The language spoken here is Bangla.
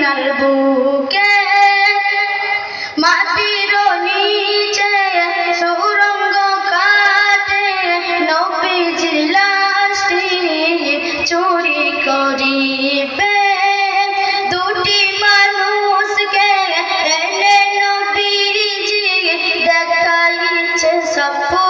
আপনার বুকে, মাটির নিচে সৌরঙ্গ কাটে, নবীজির লাশটি চুরি করিবে। দুটি মানুষকে এনে নবীজি দেখাইছে সফল